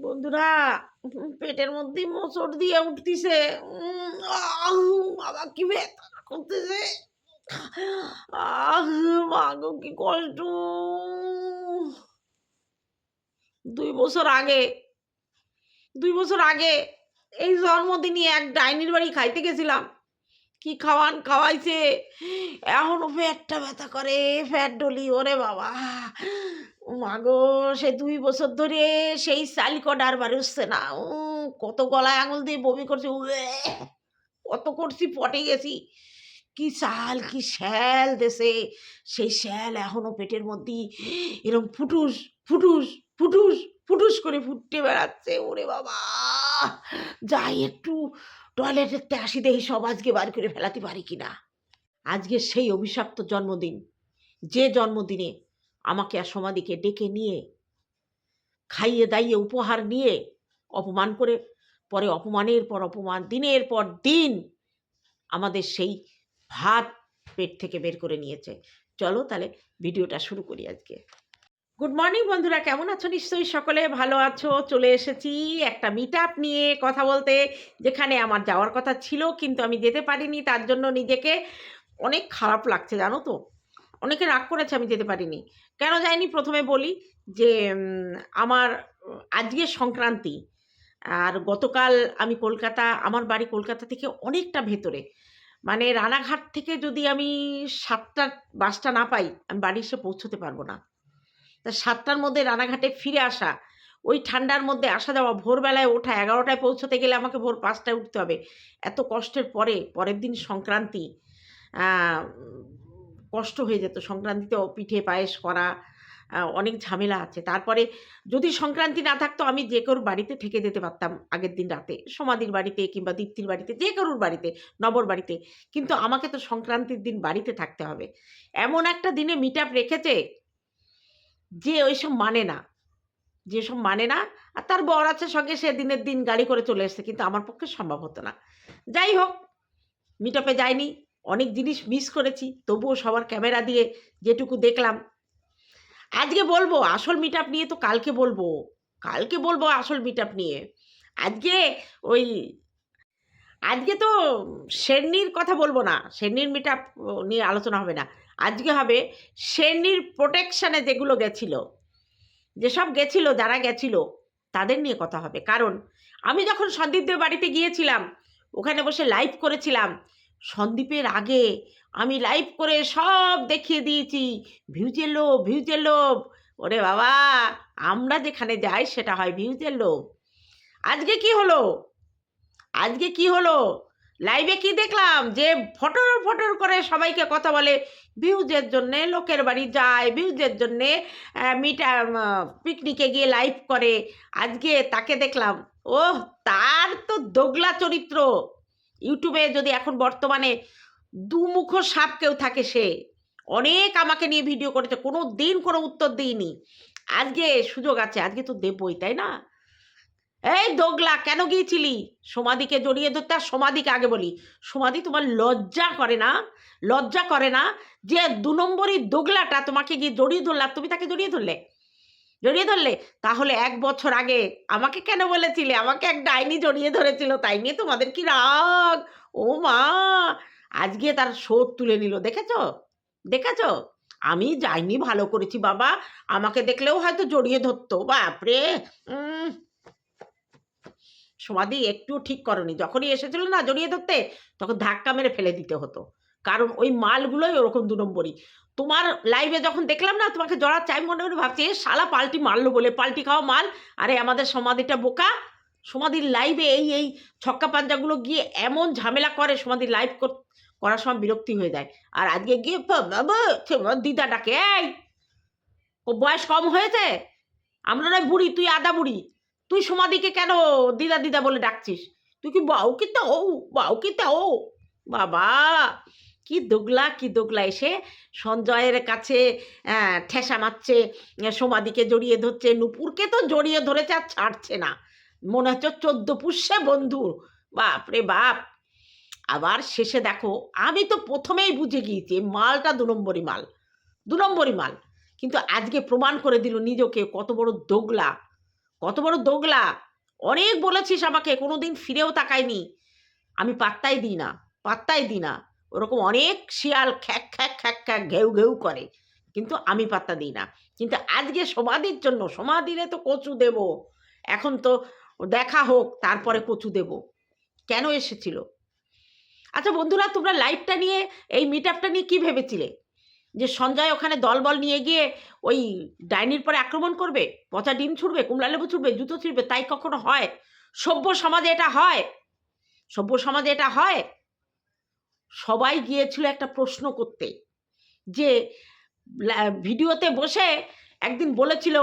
বন্ধুরা পেটের মধ্যে মোচড় দিয়ে উঠতিছে। বাবা, কি ব্যথা করতেছে। আহ, মা গো, কি কষ্ট। দুই বছর আগে, দুই বছর আগে এই জন্মদিনই এক ডাইনির বাড়ি খাইতে গেছিলাম। কি খাওয়ান খাওয়াইছে? এখনও পেটটা ব্যথা করে, ফ্যাট ডলি, ওরে বাবা। মাগো সে দুই বছর ধরে সেই সালিকডার বার হচ্ছে না। উম, কত গলায় আঙুল দিয়ে বমি করছে কত করছি পটে গেছি। কি চাল কি শ্যাল দেশে। সেই শ্যাল এখনও পেটের মধ্যে এরকম ফুটুস ফুটুস ফুটুস ফুটুস করে ফুটতে বেড়াচ্ছে। ওরে বাবা! যাই একটু টয়লেটেতে আসি দেখি সব আজকে বার করে ফেলাতে পারি কিনা। আজকে সেই অভিশপ্ত জন্মদিন। যে জন্মদিনে আমাকে আর সমাধিকে ডেকে নিয়ে, খাইয়ে দাইয়ে উপহার নিয়ে অপমান করে, পরে অপমানের পর অপমান, দিনের পর দিন আমাদের সেই ভাত পেট থেকে বের করে নিয়েছে। চলো তাহলে ভিডিওটা শুরু করি আজকে। গুড মর্নিং বন্ধুরা, কেমন আছো? নিশ্চয়ই সকলে ভালো আছো। চলে এসেছি একটা মিট নিয়ে কথা বলতে, যেখানে আমার যাওয়ার কথা ছিল, কিন্তু আমি যেতে পারিনি, তার জন্য নিজেকে অনেক খারাপ লাগছে, জানো তো? অনেকে রাগ করেছে আমি যেতে পারিনি। কেন যাইনি? প্রথমে বলি যে আমার, আজকে সংক্রান্তি। আর গতকাল আমি কলকাতা, আমার বাড়ি কলকাতা থেকে অনেকটা ভেতরে। মানে রানাঘাট থেকে যদি আমি সাতটার বাসটা না পাই, আমি বাড়ি এসে পৌঁছতে পারব না। তা সাতটার মধ্যে রানাঘাটে ফিরে আসা, ওই ঠান্ডার মধ্যে আসা যাওয়া, ভোরবেলায় ওঠা, এগারোটায় পৌঁছতে গেলে আমাকে ভোর পাঁচটায় উঠতে হবে। এত কষ্টের পরে, পরের দিন সংক্রান্তি কষ্ট হয়ে যেত। সংক্রান্তিতেও পিঠে পায়েস করা অনেক ঝামেলা আছে। তারপরে যদি সংক্রান্তি না থাকতো, আমি যে কারোর বাড়িতে থেকে যেতে পারতাম আগের দিন রাতে। সমাধির বাড়িতে কিংবা দীপ্তির বাড়িতে, যে কারোর বাড়িতে, নবর বাড়িতে। কিন্তু আমাকে তো সংক্রান্তির দিন বাড়িতে থাকতে হবে। এমন একটা দিনে মিট আপ রেখেছে যে ওইসব মানে না। যেসব মানে না। আর তার বর আছে সঙ্গে, সে দিনের দিন গাড়ি করে চলে এসছে। কিন্তু আমার পক্ষে সম্ভব হতো না। যাই হোক মিট আপে যাইনি। অনেক জিনিস মিস করেছি, তবুও সবার ক্যামেরা দিয়ে যেটুকু দেখলাম। আজকে বলব, আসল মিট নিয়ে তো কালকে বলব কালকে বলব আসল মিট নিয়ে। আজকে ওই, আজকে তো শেরনির কথা বলব না, শেরনির মিট নিয়ে আলোচনা হবে না। আজকে হবে শেরনির প্রোটেকশানে যেগুলো গেছিল, যেসব গেছিল, যারা গেছিল, তাদের নিয়ে কথা হবে। কারণ আমি যখন সন্দীপদের বাড়িতে গিয়েছিলাম, ওখানে বসে লাইভ করেছিলাম সন্দীপের আগে আমি লাইভ করে সব দেখিয়ে দিয়েছি। ভিউজের লোভ ভিউজের লোভ। ওরে বাবা, আমরা যেখানে যাই সেটা হয় ভিউজের লোভ। আজকে কি হলো? আজকে কি হলো? লাইভে কি দেখলাম? যে ফটোর ফটোর করে সবাইকে কথা বলে ভিউজের জন্যে লোকের বাড়ি যায় ভিউজের জন্যে মিটা পিকনিকে গিয়ে লাইভ করে। আজকে তাকে দেখলাম ও তার তো দোগলা চরিত্র। ইউটিউবে যদি এখন বর্তমানে দুমুখ সাপ কেউ থাকে সে, অনেক আমাকে নিয়ে ভিডিও করেছে, কোনো দিন কোনো উত্তর দিইনি। আজকে সুযোগ আছে, আজকে তো দেবই, তাই না? এই দোগলা, কেন গিয়েছিলি? সমাধিকে জড়িয়ে ধরতে আর সমাধিকে আগে বলি। সমাধি তোমার লজ্জা করে না? লজ্জা করে না যে দু নম্বরই দোগলাটা তোমাকে গিয়ে জড়িয়ে ধরলাম, তুমি তাকে জড়িয়ে ধরলে? জড়িয়ে ধরলে? তাহলে এক বছর আগে আমাকে কেন বলেছিলে? আমাকে এক ডাইনি জড়িয়ে ধরেছিল, তাই নিয়ে তোমাদের কি রাগ? ও মা! আজকে তার শোধ তুলে নিল, দেখেছ? দেখেছ? আমি যাইনি, ভালো করেছি বাবা। আমাকে দেখলেও হয়তো জড়িয়ে ধরতো। বাপরে। সমাধি একটু ঠিক করনি। যখনই এসেছিল না জড়িয়ে ধরতে, তখন ধাক্কা মেরে ফেলে দিতে হতো। কারণ ওই মালগুলোই ওরকম দু নম্বরই। তোমার লাইভে যখন দেখলাম না, তোমাকে জড়া চাই মনে মনে ভাবছি, এ, শালা পাল্টি মারলো বলে, পাল্টি খাওয়া মাল। আরে, আমাদের সমাধিটা বোকা। সমাধির লাইভে এই এই ছক্কা পাঞ্জাগুলো গিয়ে এমন ঝামেলা করে সমাধির লাইভ করার সময় বিরক্তি হয়ে যায়। আর আজকে গিয়ে দিদা ডাকে, এই ও বয়স কম হয়েছে? আমরা নয় বুড়ি, তুই আদা বুড়ি। তুই সমাধিকে কেন দিদা দিদা বলে ডাকছিস? তুই কি বাউ কি তা ও বাউ কি তা ও। বাবা কি দোগলা কি দোগলা এসে সঞ্জয়ের কাছে ঠেসা মারছে সমাধিকে জড়িয়ে ধরছে, নুপুরকে তো জড়িয়ে ধরেছে আর ছাড়ছে না। মনে হচ্ছে চোদ্দ পুষ্যে বন্ধু। বাপ রে বাপ। আবার শেষে দেখো, আমি তো প্রথমেই বুঝে গিয়েছি মালটা দু নম্বরই মাল, দু নম্বরই মাল। কিন্তু আজকে প্রমাণ করে দিল নিজেকে কত বড় দোগলা, কত বড় দোগলা। অনেক বলেছিস আমাকে, কোনোদিন ফিরেও তাকায়নি। আমি পাত্তাই দিই না, পাত্তাই দিই না। ওরকম অনেক শিয়াল খ্যাক খ্যাক খ্যাক খ্যাক, ঘেউ ঘেউ করে। কিন্তু আমি পাত্তা দিই না। কিন্তু আজকে সমাধির জন্য, সমাধিরে তো কচু দেব। এখন তো দেখা হোক, তারপরে কচু দেব। কেন এসেছিল? আচ্ছা বন্ধুরা, তোমরা লাইভটা নিয়ে, এই মিট আপটা নিয়ে কী ভেবেছিলে? যে সঞ্জয় ওখানে দলবল নিয়ে গিয়ে ওই ডাইনির পরে আক্রমণ করবে? পচা ডিম ছুড়বে, কুমড়া লেবু ছুড়বে, জুতো ছুড়বে, তাই কখনো হয়? সভ্য সমাজে এটা হয়? সভ্য সমাজে এটা হয়? সবাই গিয়েছিল একটা প্রশ্ন করতে যে ভিডিওতে বসে একদিন বলেছিল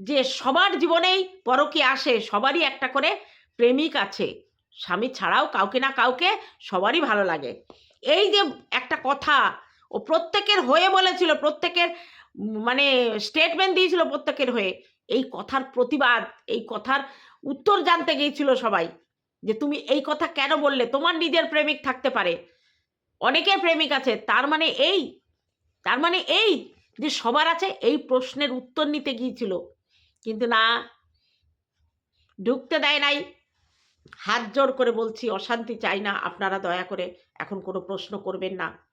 যে, সবার জীবনেই পরকী আসে, সবারই একটা করে প্রেমিক আছে, স্বামী ছাড়াও কাউকে না কাউকে সবারই ভালো লাগে। এই যে একটা কথা ও প্রত্যেকের হয়ে বলেছিল, প্রত্যেকের মানে স্টেটমেন্ট দিয়েছিল প্রত্যেকের হয়ে, এই কথার প্রতিবাদ, এই কথার উত্তর জানতে গিয়েছিল সবাই যে, তুমি এই কথা কেন বললে? তোমার নিজের প্রেমিক থাকতে পারে। অনেকের প্রেমিক আছে, তার মানে এই, তার মানে এই যে সবার আছে এই প্রশ্নের উত্তর নিতে গিয়েছিল। কিন্তু না, ঢুকতে দেয় নাই। হাত জোর করে বলছি, অশান্তি চাই না, আপনারা দয়া করে এখন কোনো প্রশ্ন করবেন না।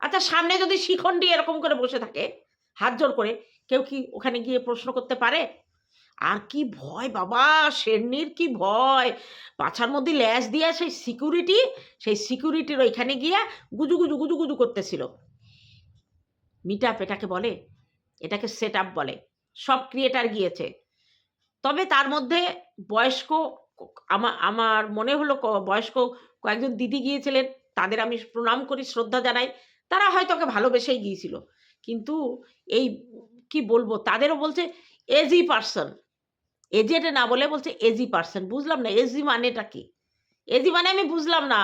আচ্ছা সামনে যদি শিখণ্ডি এরকম করে বসে থাকে, হাত জোর করে, কেউ কি ওখানে গিয়ে প্রশ্ন করতে পারে? আর কি ভয় বাবা শেরনির কি ভয়। পাছার মধ্যে ল্যাস দিয়ে সেই সিকিউরিটি, সেই সিকিউরিটির ওইখানে গিয়ে গুজু গুজু গুজু গুজু করতেছিল। মিট আপ এটাকে বলে, এটাকে সেট আপ বলে। সব ক্রিয়েটার গিয়েছে। তবে তার মধ্যে বয়স্ক আমার আমার মনে হলো বয়স্ক কয়েকজন দিদি গিয়েছিলেন, তাদের আমি প্রণাম করি, শ্রদ্ধা জানাই। তারা হয়তো ওকে ভালোবেসেই গিয়েছিল। কিন্তু এই, কি বলব, তাদেরও বলছে এজি পার্সন এজেটে না বলে বলছে এজি পার্সন বুঝলাম না এজি মানেটা কি? এজি মানে আমি বুঝলাম না।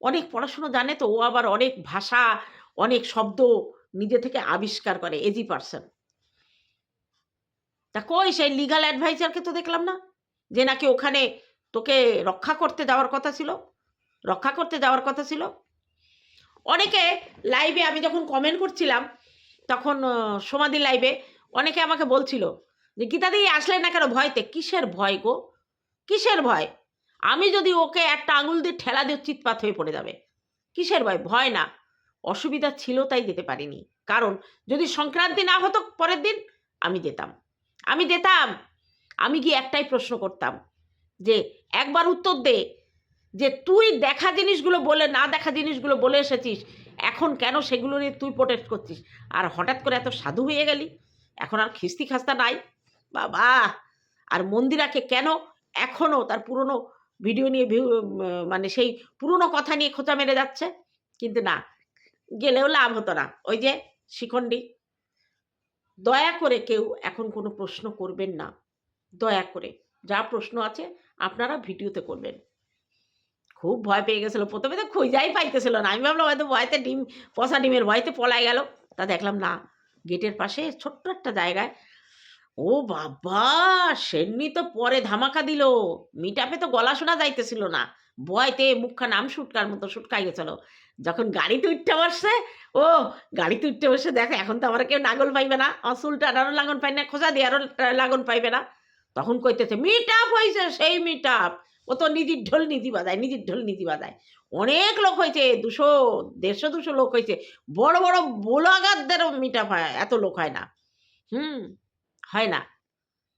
অনেক পড়াশুনো জানে তো, ও আবার অনেক ভাষা, অনেক শব্দ নিজে থেকে আবিষ্কার করে এজি পার্সন তা কই সেই লিগাল অ্যাডভাইজারকে তো দেখলাম না? যে নাকি ওখানে তোকে রক্ষা করতে যাওয়ার কথা ছিল? রক্ষা করতে যাওয়ার কথা ছিল? অনেকে লাইভে আমি যখন কমেন্ট করছিলাম, তখন সমাধি লাইভে অনেকে আমাকে বলছিল যে গীতাদি আসলে না কেন ভয়তে? কিসের ভয় গো? কিসের ভয়? আমি যদি ওকে একটা আঙুল দিয়ে ঠেলা দিয়ে চিৎপাত হয়ে পড়ে যাবে, কিসের ভয়? ভয় না, অসুবিধা ছিল তাই যেতে পারিনি। কারণ যদি সংক্রান্তি না হতো পরের দিন, আমি যেতাম। আমি যেতাম, আমি গিয়ে একটাই প্রশ্ন করতাম যে, একবার উত্তর দে যে, তুই দেখা জিনিসগুলো বলে, না দেখা জিনিসগুলো বলে এসেছিস, এখন কেন সেগুলো নিয়ে তুই প্রোটেক্ট করছিস? আর হঠাৎ করে এত সাধু হয়ে গেলি। এখন আর খিস্তি খাস্তা নাই? বাবা! আর মন্দিরাকে কেন এখনও তার পুরনো ভিডিও নিয়ে মানে সেই পুরনো কথা নিয়ে খোঁচা মেরে যাচ্ছে? কিন্তু না, গেলেও লাভ হতো না। ওই যে শিখণ্ডী, দয়া করে কেউ এখন কোনো প্রশ্ন করবেন না। দয়া করে। যা প্রশ্ন আছে আপনারা ভিডিওতে করবেন। খুব ভয় পেয়ে গেছিল। প্রথমে তো খুঁজাই পাইতেছিল না। আমি ভাবলাম হয়তো ভয়তে ডিম, পচা ডিমের ভয়তে পলাই গেল। তা দেখলাম না গেটের পাশে ছোট্ট একটা জায়গায়। ও বাবা সেমনি তো পরে ধামাকা দিল। মিটাপে তো গলা শোনা যাইতেছিল না। ভয়তে মুখখান আম সুটকার মতো সুটকাই গেছিল। যখন গাড়িতে উঠতে বসছে, ও গাড়িতে উঠতে বসে দেখো এখন তো আমার কেউ নাগল পাইবে না। অসুল টানারও লাগন পাই না খোঁজা দিয়ারও লাগন পাইবে না। তখন কইতেছে মিট আপ হয়েছে সেই মিট আপ ও তো নিজের ঢোল নীতি বাজায়, নিজের ঢোল নীতি বাজায়। অনেক লোক হয়েছে, দুশো, দেড়শো, দুশো লোক হয়েছে। বড় বড় বোলাগারদেরও মিট আপ হয়, এত লোক হয় না। হুম, হয় না।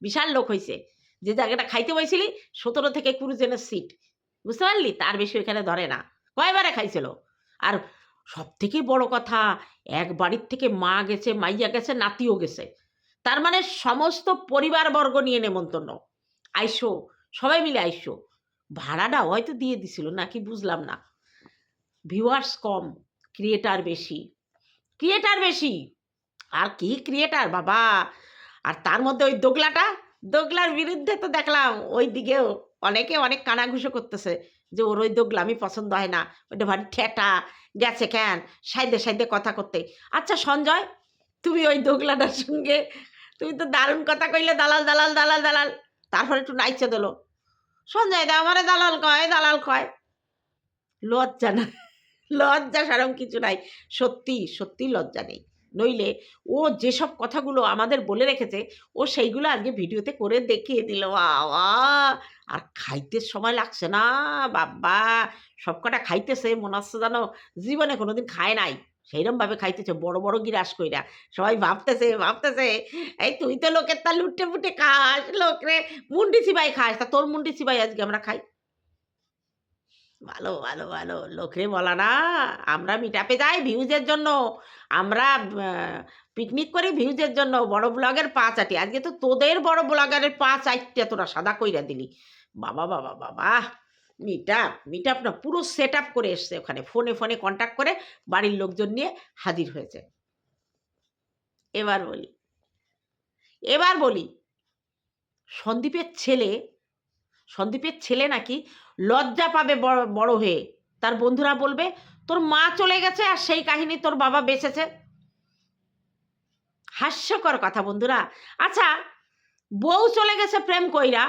বিশাল লোক হয়েছে। যে জায়গাটা খাইতে বইছিলি সতেরো থেকে কুড়ি জনের সিট বুঝতে পারলি? তার বেশি ওইখানে ধরে না। কয়বারে খাইছিল? আর সব থেকে বড় কথা, এক বাড়ির থেকে মা গেছে, মাইয়া গেছে, নাতিও গেছে। তার মানে সমস্ত পরিবারবর্গ নিয়ে নেমন্তন্ন। আইসো, সবাই মিলে আইসো। ভাড়াটা হয়তো দিয়ে দিছিল, নাকি বুঝলাম না। ভিউয়ার্স কম ক্রিয়েটার বেশি। ক্রিয়েটার বেশি? আর কি ক্রিয়েটার বাবা? আর তার মধ্যে ওই দোগলাটা? দোগলার বিরুদ্ধে তো দেখলাম, ওই দিকেও অনেকে অনেক কানাঘুষো করতেছে যে ওর ওই দোগলামি পছন্দ হয় না। ওইটা ভারী ঠেটা, গেছে কেন? সাইদে সাইদে কথা করতে। আচ্ছা সঞ্জয়, তুমি ওই দোগলাটার সঙ্গে, তুমি তো দারুণ কথা কইলে, দালাল দালাল দালাল দালাল। তারপরে একটু নাইচে দিল। সঞ্জয় দা, আমারে দালাল কয় দালাল কয়। লজ্জা না, লজ্জা সারম কিছু নাই। সত্যি সত্যি লজ্জা নেই। নইলে ও যেসব কথাগুলো আমাদের বলে রেখেছে, ও সেইগুলো আজকে ভিডিওতে করে দেখিয়ে দিল। বাবা, আর খাইতে সময় লাগছে না, বাবা। সব কটা খাইতেছে, মনে হচ্ছে যেন জীবনে কোনোদিন খায় নাই। সেইরকমভাবে খাইতেছে, বড় বড় গিরাস কইরা। সবাই ভাবতেছে ভাবতেছে, এই তুই তো লোকের তা লুটে ফুটে খাস লোকরে মুন্ডি সিবাই খাস, তা তোর মুন্ডি সিবাই আজকে আমরা খাই? ভালো ভালো ভালো লোকরে বলা না, আমরা মিটাপে যাই ভিউজের জন্য। আমরা পিকনিক করি ভিউজের জন্য, বড় ব্লগের পা চাটি আজকে তো তোদের বড় ব্লগারের পা চাইতে তোরা সাদা কইরা দিলি। বাবা বাবা বাবা মিট আপ মিট আপ না, পুরো সেট আপ করে এসছে ওখানে। ফোনে ফোনে কন্ট্যাক্ট করে বাড়ির লোকজন নিয়ে হাজির হয়েছে। এবার বলি এবার বলি, সন্দীপের ছেলে সন্দীপের ছেলে নাকি লজ্জা পাবে বড় বড় হয়ে। তার বন্ধুরা বলবে, তোর মা চলে গেছে আর সেই কাহিনী তোর বাবা বেঁচেছে। হাস্যকর কথা বন্ধুরা। আচ্ছা বউ চলে গেছে প্রেম কইরা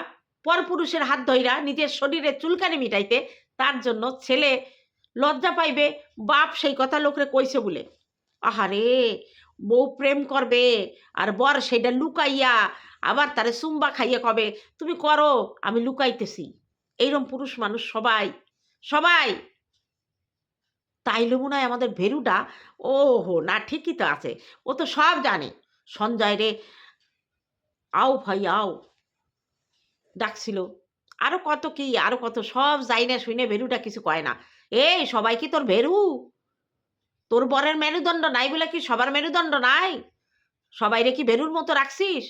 পরপুরুষের হাত ধইরা নিজের শরীরে চুলকানি মিটাইতে তার জন্য ছেলে লজ্জা পাইবে, বাপ সেই কথা লোকরে কইছে বলে। আহারে, বউ প্রেম করবে আর বর সেটা লুকাইয়া আবার তারে সুম্বা খাইয়া কবে, তুমি করো, আমি লুকাইতেছি। এইরম পুরুষ মানুষ সবাই সবাই। তাইলে মনে হয় আমাদের ভেরুটা ও হো না, ঠিকই তো আছে। ও তো সব জানে। সঞ্জয় রে, আও ভাই, আও। ডাকছিল। আরও কত কি, আরও কত, সব যাই না শুনে ভেরুটা কিছু কয় না। এই, সবাই কি তোর ভেরু? তোর বরের মেরুদণ্ড নাই বলে কি সবার মেরুদণ্ড নাই? সবাই রে কি ভেরুর মতো রাখছিস?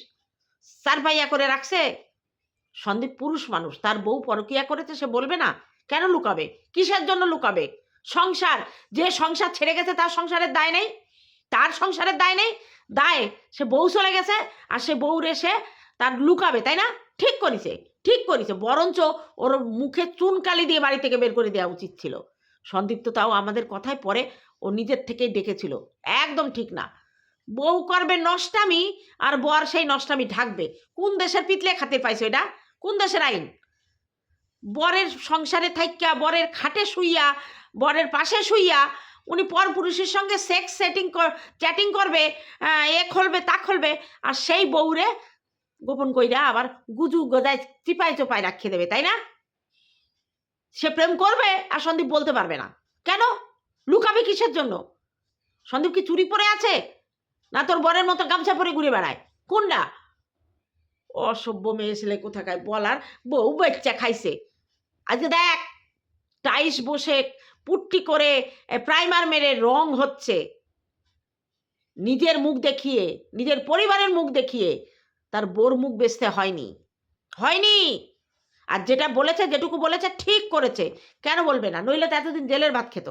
চার পাইয়া করে রাখছে? সন্দীপ পুরুষ মানুষ, তার বউ পরকিয়া করেছে সে বলবে না? কেন লুকাবে? কিসের জন্য লুকাবে? সংসার, যে সংসার ছেড়ে গেছে তার সংসারের দায় নেই? তার সংসারের দায় নেই? দায়, সে বউ চলে গেছে, আর সে বউ রেসে তার লুকাবে, তাই না? ঠিক করেছে ঠিক করেছে। বরঞ্চ ওর মুখে চুনকালি দিয়ে বাড়ি থেকে বের করে দেওয়া উচিত ছিল। সন্দীপ তো তাও আমাদের কথায় পরে ও নিজের থেকেই ডেকেছিল একদম ঠিক না। বউ করবে নষ্টামি আর বর সেই নষ্টামি ঢাকবে। কোন দেশের পিতলে খাতে পাইছো এটা? কোন দেশের আইন? বরের সংসারে থাইকা, বরের খাটে শুইয়া, বরের পাশে শুইয়া, উনি পরপুরুষের সঙ্গে সেক্স সেটিং চ্যাটিং করবে এ খুলবে, তা খুলবে, আর সেই বউরে গোপন কইরা আবার গুজু গজায় চিপায় চোপায় রাখিয়ে দেবে, তাই না? সে প্রেম করবে আর সন্দীপ বলতে পারবে না। কেন? লুকাবে কিসের জন্য? সন্দীপ কি চুরি পরে আছে? না তোর বরের মতো গামছা পরে ঘুরে বেড়ায়? কোনটা? অসভ্য মেয়ে ছেলে কোথাকায় বলার? বউ বাচ্চা খাইছে। আজকে দেখ, টাইস বসে পুট্টি করে প্রাইমার মেরে রং হচ্ছে। নিজের মুখ দেখিয়ে, নিজের পরিবারের মুখ দেখিয়ে তার বোর মুখ বেচতে হয়নি। হয়নি! আর যেটা বলেছে, যেটুকু বলেছে, ঠিক করেছে। কেন বলবে না? নইলে তো এতদিন জেলের ভাত খেত।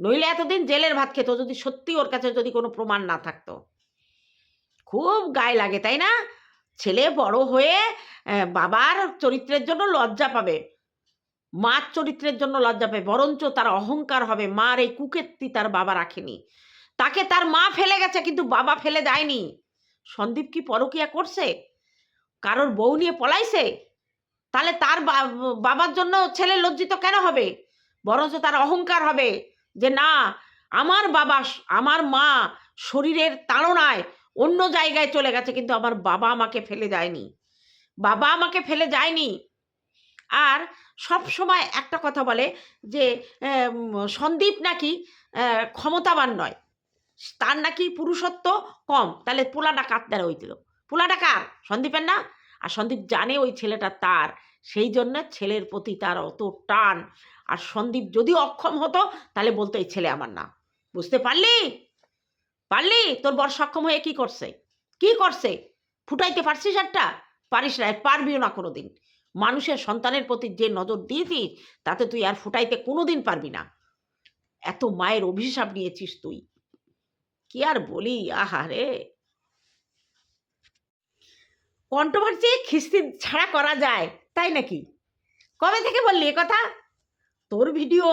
নইলে এতদিন জেলের ভাত খেত যদি সত্যি ওর কাছে যদি কোনো প্রমাণ না থাকতো। খুব গায়ে লাগে, তাই না? ছেলে বড় হয়ে বাবার চরিত্রের জন্য লজ্জা পাবে। মার চরিত্রের জন্য লজ্জা পাবে। বরঞ্চ তার অহংকার হবে। মার এই কুকেত্তি তার বাবা রাখেনি। তাকে তার মা ফেলে গেছে, কিন্তু বাবা ফেলে দেয়নি। সন্দীপ কি পরকিয়া করছে? কারোর বউ নিয়ে পলাইছে? তাহলে তার বাবার জন্য ছেলে লজ্জিত কেন হবে? বরঞ্চ তার অহংকার হবে যে, না, আমার বাবা আমার মা শরীরের তাড়নায় অন্য জায়গায় চলে গেছে, কিন্তু আমার বাবা আমাকে ফেলে যায়নি বাবা আমাকে ফেলে যায়নি। আর সব সময় একটা কথা বলে যে সন্দীপ নাকি ক্ষমতাবান নয়। তার নাকি পুরুষত্ব কম। তাহলে পোলাটা কার দ্বারা হইছিল পোলাটা কার? সন্দীপের না? আর সন্দীপ জানে ওই ছেলেটা তার। সেই জন্য ছেলের প্রতি তার অত টান। আর সন্দীপ যদি অক্ষম হতো, তাহলে বলতো এই ছেলে আমার না। বুঝতে পারলি? পারলি? তোর বর সক্ষম হয়ে কি করছে? কি করছে? ফুটাইতে পারছিস একটা? পারিস না পারবিও না কোনো দিন মানুষের সন্তানের প্রতি যে নজর দিয়েছিস, তাতে তুই আর ফুটাইতে কোনো দিন পারবি না। এত মায়ের অভিশাপ নিয়েছিস তুই। কি আর বলি? আহারে কন্ট্রোভার্সি খিস্তি ছাড়া করা যায়, তাই নাকি? কবে থেকে বললি এ কথা? তোর ভিডিও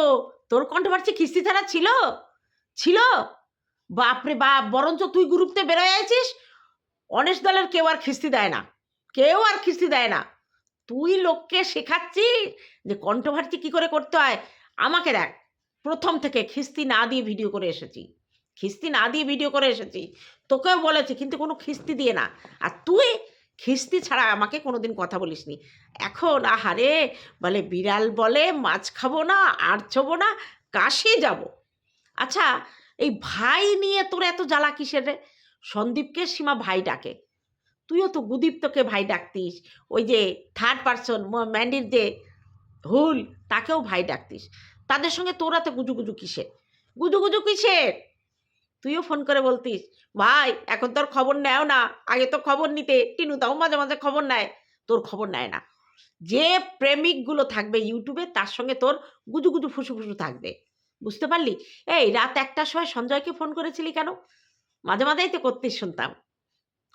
তোর কন্ট্রোভার্সি খিস্তি ছাড়া ছিল? ছিল? বাপরে বাপ, বরঞ্চ তুই গ্রুপতে বেরোয় আছিস? অনেশ দলের কেউ আর খিস্তি দেয় না। কেউ আর খিস্তি দেয় না। তুই লোককে শেখাচ্ছিস যে কন্ট্রোভার্সি কি করে করতে হয়? আমাকে দেখ। প্রথম থেকে খিস্তি না দিয়ে ভিডিও করে এসেছি। খিস্তি না দিয়ে ভিডিও করে এসেছি। তোকেও বলেছি, কিন্তু কোনো খিস্তি দিয়ে না। আর তুই খিস্তি ছাড়া আমাকে কোনোদিন কথা বলিসনি। এখন আহারে, বলে বিড়াল বলে, মাছ খাব না, আর ছবো না, কাশি যাব। আচ্ছা এই ভাই নিয়ে তোর এত জ্বালা কিসের রে? সন্দীপকে সীমা ভাই ডাকে। তুইও তো গুদীপ্তকে ভাই ডাকতিস। ওই যে থার্ড পারসন ম্যান্ডির যে হুল, তাকেও ভাই ডাকতিস। তাদের সঙ্গে তোরা তো গুজুগুজু কিসের? গুজুগুজু কিসের? তুইও ফোন করে বলতিস, ভাই, এখন তোর খবর নেও না। আগে তো খবর নিতে। টিনু তাও মাঝে মাঝে খবর নেয়। তোর খবর নেয় না। যে প্রেমিকগুলো থাকবে ইউটিউবে তার সঙ্গে তোর গুজু গুজু ফুসু ফুসু থাকবে। বুঝতে পারলি? এই, রাত একটার সময় সঞ্জয়কে ফোন করেছিলি কেন? মাঝে মাঝেই তো করতিস শুনতাম।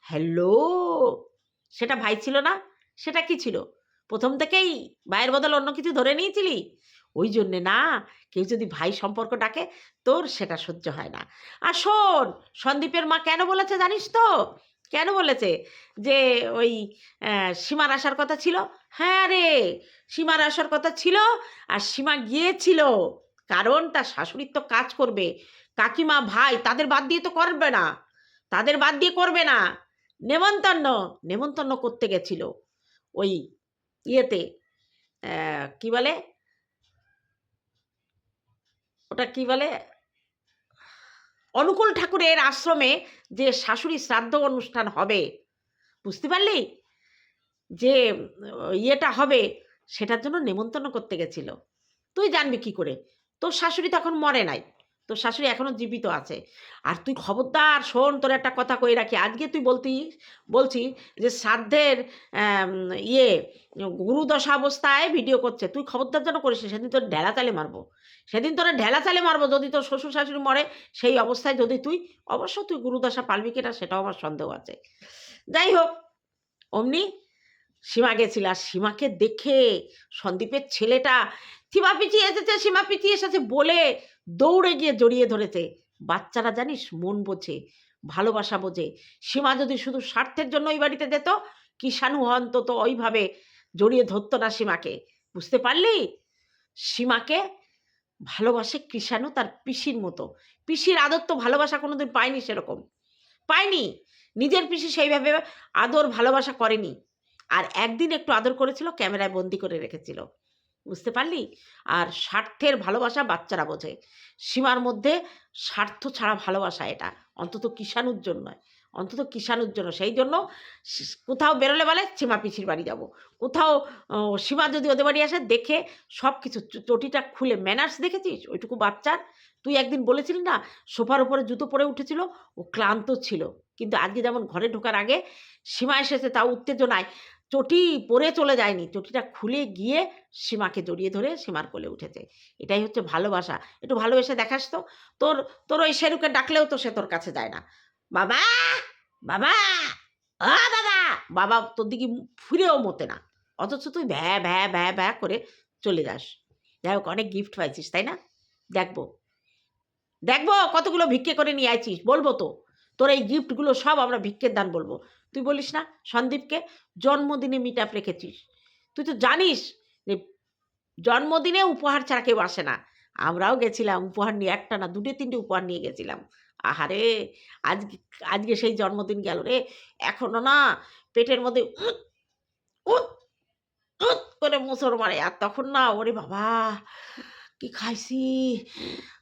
হ্যালো? সেটা ভাই ছিল না? সেটা কি ছিল? প্রথম থেকেই ভাইয়ের বদল অন্য কিছু ধরে নিয়েছিলি? ওই জন্যে না কেউ যদি ভাই সম্পর্ক ডাকে, তোর সেটা সহ্য হয় না। আর শোন, সন্দীপের মা কেন বলেছে জানিস তো? কেন বলেছে? যে ওই সীমার আসার কথা ছিল? হ্যাঁ রে, সীমার আসার কথা ছিল আর সীমা গিয়েছিল। কারণ তার শাশুড়ির তো কাজ করবে। কাকিমা, ভাই, তাদের বাদ দিয়ে তো করবে না। তাদের বাদ দিয়ে করবে না। নেমন্তন্ন নেমন্তন্ন করতে গেছিল। ওই ইয়েতে কি বলে? ওটা কি বলে? অনুকূল ঠাকুরের আশ্রমে যে শাশুড়ি শ্রাদ্ধ অনুষ্ঠান হবে, বুঝতে পারলি? যে, ইয়েটা হবে, সেটার জন্য নেমন্তন্ন করতে গেছিল। তুই জানবি কি করে? তোর শাশুড়ি তখন মরে নাই। তোর শাশুড়ি এখনও জীবিত আছে। আর তুই খবরদার, শোন, তোর একটা কথা কই রাখি। আজকে তুই বলতি, বলছি যে শ্রাদ্ধের ইয়ে গুরুদশা অবস্থায় ভিডিও করছে। তুই খবরদার যেন করিস, সেদিন তোর ঢেলা চালে মারবো। সেদিন তোরা ঢেলা চালে মারবো যদি তোর শ্বশুর শাশুড়ি মরে, সেই অবস্থায় যদি তুই, অবশ্য তুই গুরুদশা পালবি কিনা সেটাও আমার সন্দেহ আছে। যাই হোক, অমনি সীমা গেছিল আর সীমাকে দেখে সন্দীপের ছেলেটা সীমা পিছিয়ে এসেছে, সীমা পিছিয়ে এসেছে বলে দৌড়ে গিয়ে জড়িয়ে ধরেছে। বাচ্চারা জানিস মন বোঝে, ভালোবাসা বোঝে। সীমা যদি শুধু স্বার্থের জন্য ওই বাড়িতে যেত, কিষাণু অন্তত ওইভাবে জড়িয়ে ধরতো না সীমাকে। বুঝতে পারলি? সীমাকে ভালোবাসে কৃষাণু তার পিসির মতো। পিসির আদর তো ভালোবাসা কোনোদিন পায়নি সেরকম। পায়নি। নিজের পিসি সেইভাবে আদর ভালোবাসা করেনি। আর একদিন একটু আদর করেছিল, ক্যামেরায় বন্দি করে রেখেছিল। বুঝতে পারলি? আর স্বার্থের ভালোবাসা বাচ্চারা বোঝে। সীমার মধ্যে স্বার্থ ছাড়া ভালোবাসা এটা। অন্তত কিষাণুর জন্য নয় অন্তত কিষাণুর জন্য। সেই জন্য কোথাও বেরোলে বলে, সীমা পিসির বাড়ি যাব। কোথাও সীমা যদি ওদের বাড়ি আসে, দেখে সব কিছু চটিটা খুলে ম্যানার্স দেখেছিস? ওইটুকু বাচ্চার? তুই একদিন বলেছিলি না, সোফার উপরে জুতো পরে উঠেছিল, ও ক্লান্ত ছিল। কিন্তু আজকে যেমন ঘরে ঢোকার আগে সীমা এসেছে, তাও উত্তেজনায়। চটি পরে চলে যায়নি। চটিটা খুলে গিয়ে সীমাকে জড়িয়ে ধরে সীমার কোলে উঠেছে। এটাই হচ্ছে ভালোবাসা। একটু ভালোবেসে দেখাস তো। তোর তোর ওই শেরুকে ডাকলেও তো সে তোর কাছে যায় না। বাবা বাবা, আ বাবা বাবা তোর দিকে ফিরেও মতে না। অথচ তুই ভ্যা ভ্যা ভ্যা ভ্যা করে চলে যাস। যাই হোক, অনেক গিফট পাইছিস, তাই না? দেখব। দেখব, কতগুলো ভিক্ষে করে নিয়ে আইছিস, বলব তো। তোর এই গিফটগুলো সব আমরা ভিক্ষের দান বলব। তুই বলিস না, সন্দীপকে জন্মদিনে মিট আপ রেখেছিস। তুই তো জানিস যে জন্মদিনে উপহার ছাড়া কেউ আসে না। আমরাও গেছিলাম, উপহার নিয়ে একটা না, দুটো, তিনটে উপহার নিয়ে গেছিলাম। আহারে, আজকে আজকে সেই জন্মদিন গেল রে। এখনও না পেটের মধ্যে করে মুসর মারে। আর তখন না ওরে বাবা, কি খাইছি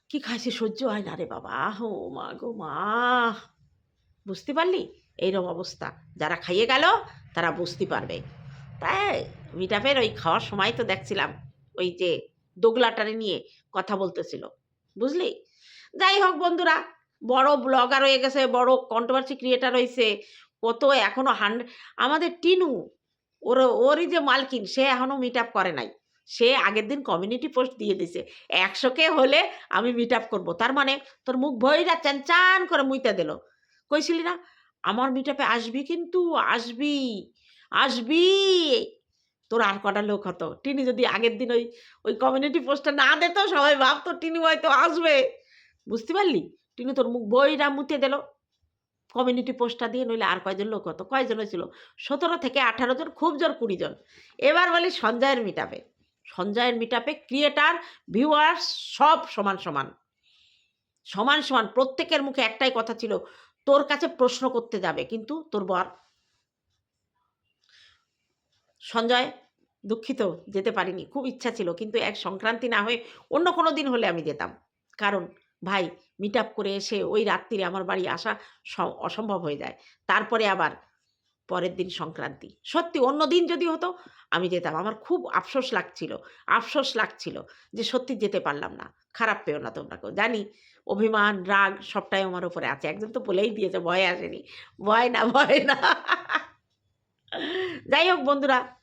কি খাইছি সহ্য হয় না রে বাবা। ও মা গো মা। বুঝতে পারলি? এইরকম অবস্থা। যারা খাইয়ে গেল, তারা বুঝতে পারবে। তাই মিটাপের ওই খাওয়ার সময় তো দেখছিলাম, ওই যে দোগলাটারে নিয়ে কথা বলতেছিল। বুঝলি? যাই হোক বন্ধুরা বড় ব্লগার হয়ে গেছে, বড় কন্ট্রোভার্সি ক্রিয়েটার হয়েছে কত এখনও হান্ড্রেড আমাদের টিনু, ওর, ওরই যে মালকিন, সে এখনও মিট আপ করে নাই। সে আগের দিন কমিউনিটি পোস্ট দিয়ে দিছে একশোকে হলে আমি মিট আপ করব। তার মানে তোর মুখ ভইরা চান চান করে মুইতে দিল। কইছিলি না, আমার মিট আপে আসবি কিন্তু আসবি আসবি। তোর আর কটা লোক হতো? টিনি যদি আগের দিন ওই ওই কমিউনিটি পোস্টটা না দিত, সবাই ভাবতো টিনি হয়তো আসবে। বুঝতে পারলি? টিনি তোর মুখ বইরা মুতে দিল। কমিউনিটি পোস্টটা দিয়ে নইলে আর কয়জন লোক হতো? কয়জন হয়েছিল? সতেরো থেকে আঠারো জন, খুব জোর কুড়ি জন। এবার বলি সঞ্জয়ের মিটাপে সঞ্জয়ের মিটাপে ক্রিয়েটার ভিউয়ার্স সব সমান সমান। সমান সমান, প্রত্যেকের মুখে একটাই কথা ছিল, তোর কাছে প্রশ্ন করতে যাবে, কিন্তু তোর বর। সঞ্জয়, দুঃখিত, যেতে পারিনি, খুব ইচ্ছা ছিল, কিন্তু এক সংক্রান্তি না হয়ে অন্য কোনো দিন হলে আমি যেতাম। কারণ ভাই মিট আপ করে এসে ওই রাত্রিরে আমার বাড়ি আসা অসম্ভব হয়ে যায়। তারপরে আবার পরের দিন সংক্রান্তি। সত্যি অন্য দিন যদি হতো, আমি যেতাম। আমার খুব আফসোস লাগছিল আফসোস লাগছিল যে সত্যি যেতে পারলাম না। খারাপ পেও না তোমরা কেউ। জানি অভিমান, রাগ সবটাই আমার উপরে আছে। একজন তো বলেই দিয়েছে, ভয় আসেনি। ভয় না ভয় না। যাই হোক বন্ধুরা